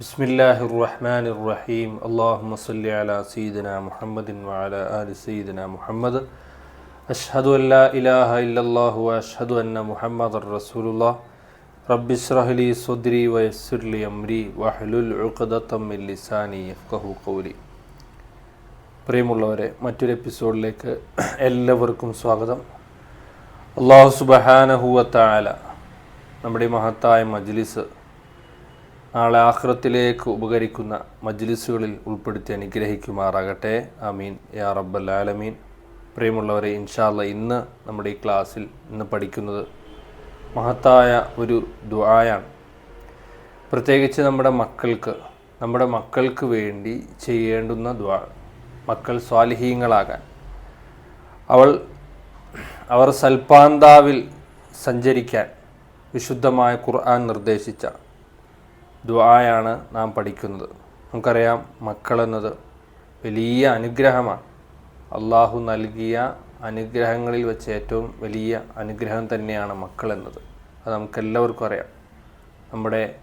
ബിസ്മില്ലാഹി റഹ്മാൻ റഹീം അള്ളാഹു സല്ലി അല സീദന മുഹമ്മദിൻ വഅല ആലി സീദന മുഹമ്മദ്. അഷ്ഹദു അല്ലാ ഇലാഹ ഇല്ലല്ലാഹു അഷ്ഹദു അന്ന മുഹമ്മദ് റസൂലുല്ലാ റബ്ബിസ്റഹ്ലി സുദ്രി വയസ്സുർലി അംരി വഹ്ലുൽ മിൻ ലിസാനി യഫ്ഖഹു ഖൗലി. പ്രിയമുള്ളവരെ മറ്റൊരു എപ്പിസോഡിലേക്ക് എല്ലാവർക്കും സ്വാഗതം. അള്ളാഹു വ തആല നമ്മുടെ മഹത്തായ മജ്ലിസ് നാളെ ആഹ്റത്തിലേക്ക് ഉപകരിക്കുന്ന മജ്ലിസുകളിൽ ഉൾപ്പെടുത്തി അനുഗ്രഹിക്കുമാറാകട്ടെ. അമീൻ യാ റബ്ബൽ ആലമീൻ. പ്രിയമുള്ളവരെ ഇൻഷാല്ല ഇന്ന് നമ്മുടെ ഈ ക്ലാസ്സിൽ ഇന്ന് പഠിക്കുന്നത് മഹത്തായ ഒരു ദുആയാണ്. പ്രത്യേകിച്ച് നമ്മുടെ മക്കൾക്ക് നമ്മുടെ മക്കൾക്ക് വേണ്ടി ചെയ്യേണ്ടുന്ന ദ്വാ മക്കൾ സ്വാലിഹീങ്ങളാകാൻ. അവൾ അവർ സൽപാന്താവിൽ സഞ്ചരിക്കാൻ വിശുദ്ധമായ ഖുർആൻ നിർദ്ദേശിച്ച ദ്വായാണ് നാം പഠിക്കുന്നത്. നമുക്കറിയാം മക്കളെന്നത് വലിയ അനുഗ്രഹമാണ്. അള്ളാഹു നൽകിയ അനുഗ്രഹങ്ങളിൽ വെച്ച് ഏറ്റവും വലിയ അനുഗ്രഹം തന്നെയാണ് മക്കളെന്നത്. അത് നമുക്കെല്ലാവർക്കും അറിയാം. നമ്മുടെ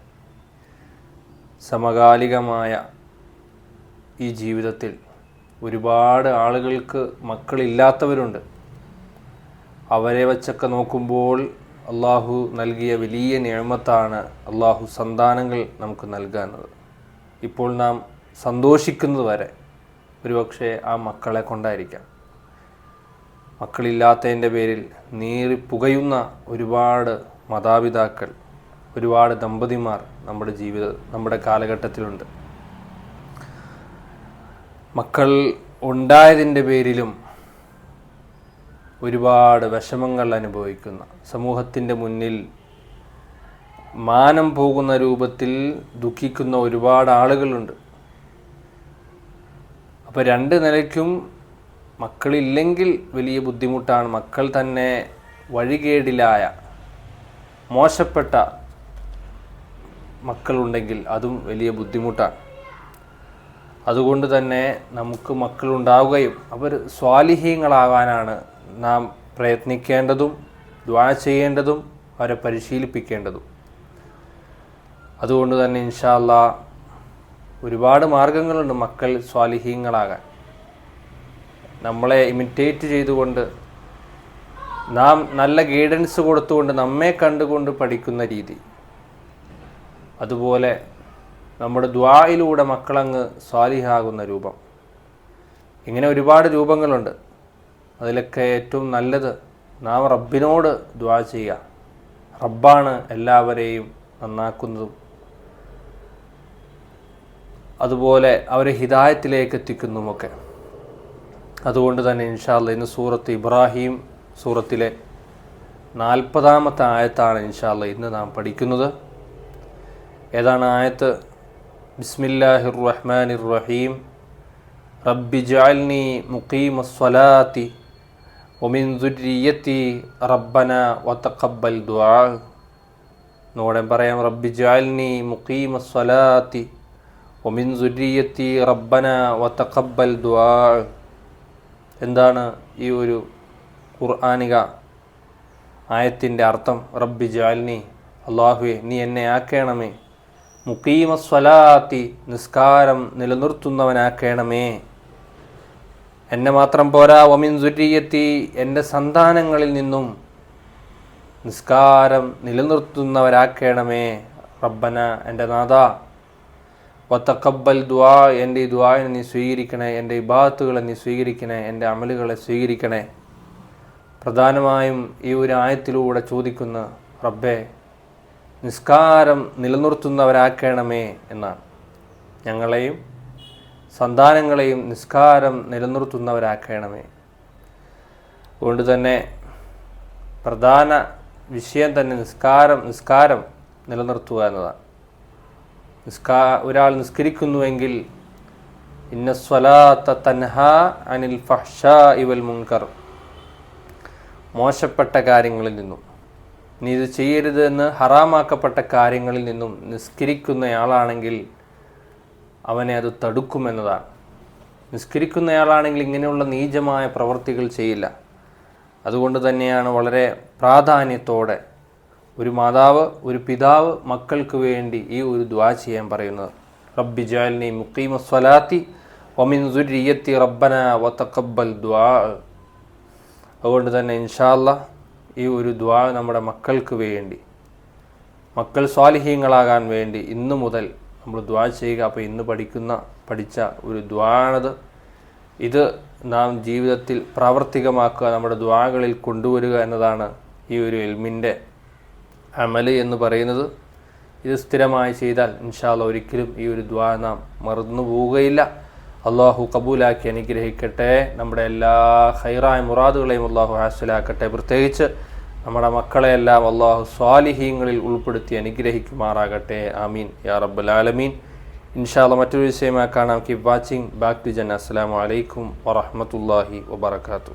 സമകാലികമായ ഈ ജീവിതത്തിൽ ഒരുപാട് ആളുകൾക്ക് മക്കളില്ലാത്തവരുണ്ട്. അവരെ വച്ചൊക്കെ നോക്കുമ്പോൾ അള്ളാഹു നൽകിയ വലിയ നിയമത്താണ് അള്ളാഹു സന്താനങ്ങൾ നമുക്ക് നൽകാനത് ഇപ്പോൾ നാം സന്തോഷിക്കുന്നത് വരെ ഒരുപക്ഷെ ആ മക്കളെ കൊണ്ടായിരിക്കാം. മക്കളില്ലാത്തതിന്റെ പേരിൽ നീറി പുകയുന്ന ഒരുപാട് മാതാപിതാക്കൾ ഒരുപാട് ദമ്പതിമാർ നമ്മുടെ ജീവിത നമ്മുടെ കാലഘട്ടത്തിലുണ്ട്. മക്കൾ ഉണ്ടായതിന്റെ പേരിലും ഒരുപാട് വിഷമങ്ങൾ അനുഭവിക്കുന്ന സമൂഹത്തിന്റെ മുന്നിൽ മാനം പോകുന്ന രൂപത്തിൽ ദുഃഖിക്കുന്ന ഒരുപാട് ആളുകളുണ്ട്. അപ്പോൾ രണ്ട് നിലയ്ക്കും മക്കളില്ലെങ്കിൽ വലിയ ബുദ്ധിമുട്ടാണ്. മക്കൾ തന്നെ വഴികേടിലായ മോശപ്പെട്ട മക്കളുണ്ടെങ്കിൽ അതും വലിയ ബുദ്ധിമുട്ടാണ്. അതുകൊണ്ട് തന്നെ നമുക്ക് മക്കളുണ്ടാവുകയും അവർ സ്വാലിഹീങ്ങളാകാനാണ് നാം പ്രയത്നിക്കേണ്ടതും ദ്വാ ചെയ്യേണ്ടതും അവരെ പരിശീലിപ്പിക്കേണ്ടതും. അതുകൊണ്ട് തന്നെ ഇൻഷാല്ല ഒരുപാട് മാർഗങ്ങളുണ്ട് മക്കൾ സ്വാലിഹീങ്ങളാകാൻ. നമ്മളെ ഇമിറ്റേറ്റ് ചെയ്തുകൊണ്ട് നാം നല്ല ഗൈഡൻസ് കൊടുത്തുകൊണ്ട് നമ്മെ കണ്ടുകൊണ്ട് പഠിക്കുന്ന രീതി. അതുപോലെ നമ്മുടെ ദ്വായിലൂടെ മക്കളങ്ങ് സ്വാലിഹാകുന്ന രൂപം. ഇങ്ങനെ ഒരുപാട് രൂപങ്ങളുണ്ട്. അതിലൊക്കെ ഏറ്റവും നല്ലത് നാം റബ്ബിനോട് ദ്വാ ചെയ്യുക. റബ്ബാണ് എല്ലാവരെയും നന്നാക്കുന്നതും. അതുപോലെ അവരെ ഹിതായത്തിലേക്ക് എത്തിക്കുന്നതുമൊക്കെ. അതുകൊണ്ട് തന്നെ ഇൻഷാല്ല ഇന്ന് സൂറത്ത് ഇബ്രാഹിം സൂറത്തിലെ നാൽപ്പതാമത്തെ ആയത്താണ് ഇൻഷാല്ല ഇന്ന് നാം പഠിക്കുന്നത്. ഏതാണ് ആയത്ത്? ബിസ്മില്ലാഹിർ റഹ്മാനിർ റഹീം. റബ്ബി ജാൽനി മുഖീമ സ്വലാത്തി ഒമിൻ ദുരിയത്തി റബ്ബന വതഖബ്ബൽ ദുആ നോടെ പറയാം റബ്ബി ജാൽനി മുഖീമ സ്വലാത്തി ഒമിൻ ദുരിയത്തി റബ്ബന വതഖബ്ബൽ ദുആ എന്താണ് ഈ ഒരു ഖുർആാനിക ആയത്തിന്റെ അർത്ഥം? റബ്ബി ജാൽനി അള്ളാഹുവെ നീ എന്നെ ആക്കേണമേ. മുക്കീമ സ്വലാത്തി നിസ്കാരം നിലനിർത്തുന്നവനാക്കണമേ. എന്നെ മാത്രം പോരാ. ഒമിൻ സുരീയത്തി എന്റെ സന്താനങ്ങളിൽ നിന്നും നിസ്കാരം നിലനിർത്തുന്നവരാക്കണമേ റബ്ബന എന്റെ നാഥ. വത്തക്കബൽ ദ്വാ എന്റെ ഈ ദ്വായനെ നീ സ്വീകരിക്കണേ. എന്റെ ഇബാത്തുകളെ നീ സ്വീകരിക്കണേ. എന്റെ അമലുകളെ സ്വീകരിക്കണേ. പ്രധാനമായും ഈ ഒരു ആയത്തിലൂടെ ചോദിക്കുന്ന റബ്ബെ നിസ്കാരം നിലനിർത്തുന്നവരാക്കണമേ എന്നാണ്. ഞങ്ങളെയും സന്താനങ്ങളെയും നിസ്കാരം നിലനിർത്തുന്നവരാക്കണമേ. അതുകൊണ്ട് തന്നെ പ്രധാന വിഷയം തന്നെ നിസ്കാരം നിസ്കാരം നിലനിർത്തുക എന്നതാണ്. നിസ്കാ ഒരാൾ നിസ്കരിക്കുന്നുവെങ്കിൽ ഇന്ന സ്വലാത്ത തൻഹ അനിൽ ഫഹ്ഷ ഇവൽ മുൻകർ. മോശപ്പെട്ട കാര്യങ്ങളിൽ നിന്നും നീ ഇത് ചെയ്യരുത് എന്ന് ഹറാമാക്കപ്പെട്ട കാര്യങ്ങളിൽ നിന്നും നിസ്കരിക്കുന്നയാളാണെങ്കിൽ അവനെ അത് തടുക്കുമെന്നതാണ്. നിസ്കരിക്കുന്നയാളാണെങ്കിൽ ഇങ്ങനെയുള്ള നീചമായ പ്രവൃത്തികൾ ചെയ്യില്ല. അതുകൊണ്ട് തന്നെയാണ് വളരെ പ്രാധാന്യത്തോടെ ഒരു മാതാവ് ഒരു പിതാവ് മക്കൾക്ക് വേണ്ടി ഈ ഒരു ദ്വാ ചെയ്യാൻ പറയുന്നത്. റബ്ബി ജാലിനി മുക്കീമ സ്വലാത്തി ഒമിൻ സുരിയത്തി റബ്ബന വത്തക്കബൽ ദ്വാ. അതുകൊണ്ട് തന്നെ ഇൻഷാല്ല ഈ ഒരു ദ്വാ നമ്മുടെ മക്കൾക്ക് വേണ്ടി മക്കൾ സ്വാലിഹീങ്ങളാകാൻ വേണ്ടി ഇന്നു മുതൽ നമ്മൾ ദ്വാ ചെയ്യുക. അപ്പോൾ ഇന്ന് പഠിക്കുന്ന പഠിച്ച ഒരു ദ്വാണത് ഇത് നാം ജീവിതത്തിൽ പ്രാവർത്തികമാക്കുക നമ്മുടെ ദ്വാകളിൽ കൊണ്ടുവരിക എന്നതാണ് ഈ ഒരു എൽമിന്റെ അമൽ എന്ന് പറയുന്നത്. ഇത് സ്ഥിരമായി ചെയ്താൽ ഇൻഷാല്ല ഒരിക്കലും ഈ ഒരു ദ്വാ നാം മറന്നു പോവുകയില്ല. അള്ളാഹു കബൂലാക്കി അനുഗ്രഹിക്കട്ടെ. നമ്മുടെ എല്ലാ ഹൈറായ മുറാദുകളെയും അള്ളാഹു ഹാസിലാക്കട്ടെ. പ്രത്യേകിച്ച് നമ്മുടെ മക്കളെയെല്ലാം അള്ളാഹു സ്വാലിഹീങ്ങളിൽ ഉൾപ്പെടുത്തി അനുഗ്രഹിക്കുമാറാകട്ടെ. ആമീൻ. യാ റബ്ബുൽ ആലമീൻ. ഇൻഷാല്ല മറ്റൊരു വിഷയമായി കാണാം. കീപ് വാച്ചിങ് ബാക്ക് ടു ജൻ അസ്സലാമു അലൈക്കും വറഹമത്തല്ലാഹി വബർക്കാത്തു